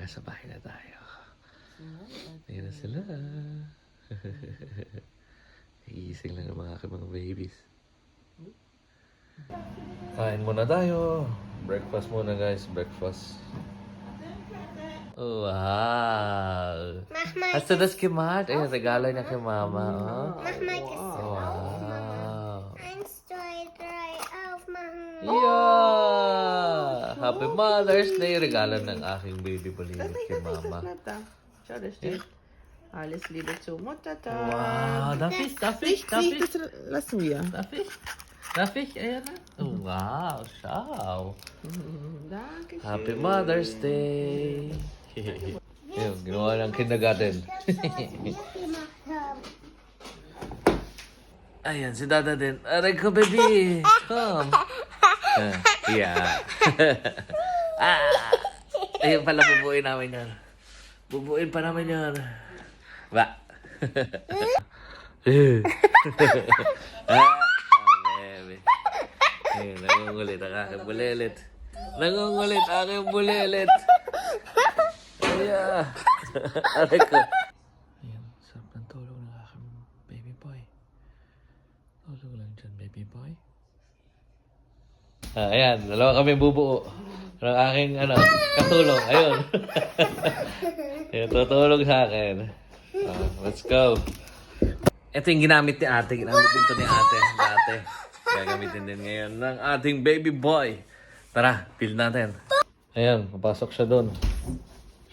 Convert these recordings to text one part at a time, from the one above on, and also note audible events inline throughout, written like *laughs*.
Nasa bahay na tayo. Ayan na sila. *laughs* Nagising lang ang mga aking mga babies. Kain muna tayo. Breakfast muna guys, breakfast. Wow! Hast du das gemacht? Ayun, regalo niya kay mama. Oh. mach mal das Wow! Eins, zwei, drei, aufmachen. Yeah! Happy Mother's Day! Regalo ng aking baby bulilit kay mama. Steht alles Liebe zu Muttertag. Wow! Darf ich? Darf ich? Darf ich? das lassen wir. Darf ich? Darf ich? Na. Oh, wow! Schau! Danke. Happy Mother's Day! Ayun, ginawa ng kindergarten. *laughs* Ayan, si Dada din. Aray ko, baby! *laughs* Come! Ah, yeah. *laughs* ah! Ayun pala, bubuin namin yan. Bubuin pa namin yan. Ba? *laughs* ah, baby. Ayun, nangungulit ang aking bulilit. Nangungulit ang aking bulilit. Ayan. *laughs* Aray ko. Ayan, sarap ng tulog ng aking baby boy. Tulog lang dyan, baby boy. Ah, ayan, dalawa kami bubuo. Ng aking, ano, katulong. Ayun. *laughs* ayan, tutulog sa akin. Ah, let's go. Ito yung ginamit ni ate. Ginamit din to ni ate. Dati. Gagamitin din ngayon ng ating baby boy. Tara, build natin. Ayan, papasok siya doon.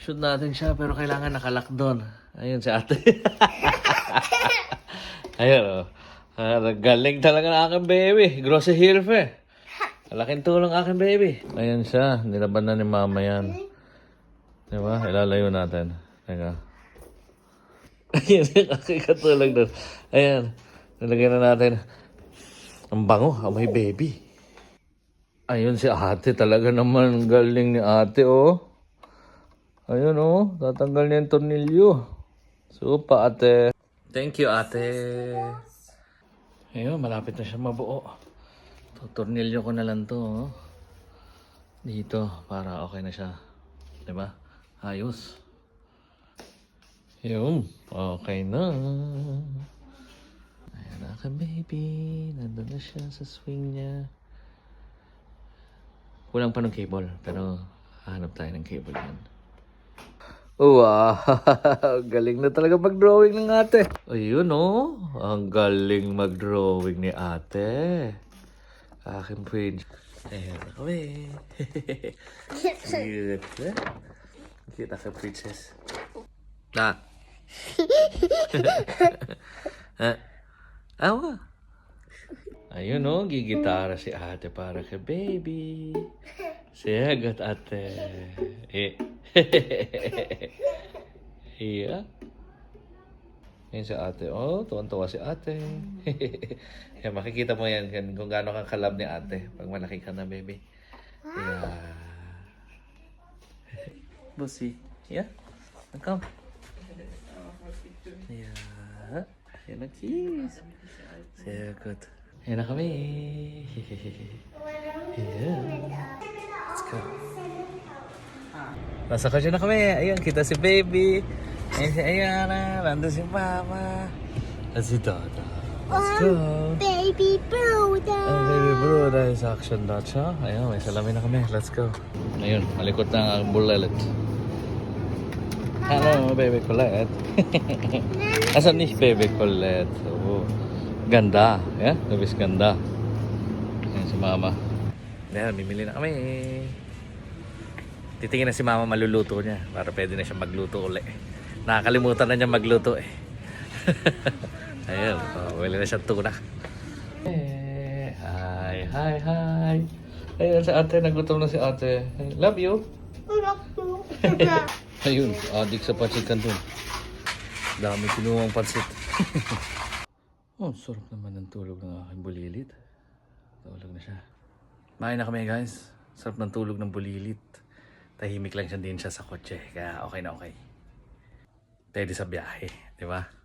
Shoot natin siya, pero kailangan nakalak doon. Ayun si ate. *laughs* Ayun, oh. Ah, galing talaga ng aking baby. Grossy Hilfe. Malaking tulong aking baby. Ayan siya. Nilaban na ni mama yan. Di ba? Ilalayo natin. Teka. *laughs* Ayan katulong doon. Ayan. Nilagyan na natin. Ang bango. Amoy baby. Ayun si ate. Talaga naman galing ni ate, oh. Ayun, oh. Tatanggal niya yung tornilyo. Supa, ate. Thank you, ate. Ayun, malapit na siya mabuo. Tutornilyo ko na lang to, oh. Dito, para okay na siya. Diba? Ayos. Yun, okay na. Ayan na ka, baby. Nandun na siya sa swing niya. Kulang pa ng cable, pero hanap tayo ng cable yan. Wow! *laughs* galing na talaga mag-drawing ng ate. Ayun oh, ang galing mag-drawing ni ate. Aking prince. Ayan na kami. Cute. eh? Cute aking princess. Na. ha? *laughs* Awa. Ayun oh, gigitara si ate para kay baby. Siyagot ate. Eh. *laughs* iya. Yan si ate. Oh, tuwan-tuwa si ate. *laughs* yan, makikita mo yan kung gaano kang kalab ni ate pag malaki ka na, baby. Yeah. *laughs* Busi. Yeah. Come. Yeah. Yan ang kiss. Siyagot. Yan na kami. yeah. *laughs* Let's go. Nasa kotse na kami. Ayun, kita si baby. Ayun si Ayana. Nandun si mama. At si Dada. Let's go. Baby brother. Ang baby bro dahil sa action dot siya. Ayun, may salamin na kami. Let's go. Ayun, malikot na ang bullet. Hello, baby Colette. *laughs* Asan ni baby Colette? Oh, ganda. Yeah, labis ganda. Ayan si mama. Ayan, mimili na kami. Titingin na si mama maluluto niya para pwede na siya magluto uli. Nakakalimutan na niya magluto eh. *laughs* Ayun, oh, wala na siya tuna. Eh, hi, hi, hi. Ayun, si ate, nagutom na si ate. Love you. *laughs* Ayun, adik sa pansit kanton. Dami kinuwang pansit. oh, sarap naman ng tulog ng aking bulilit. Tulog na siya. Main na kami guys. Sarap ng tulog ng bulilit. Tahimik lang siya din siya sa kotse. Kaya okay na okay. Pwede sa biyahe, di ba?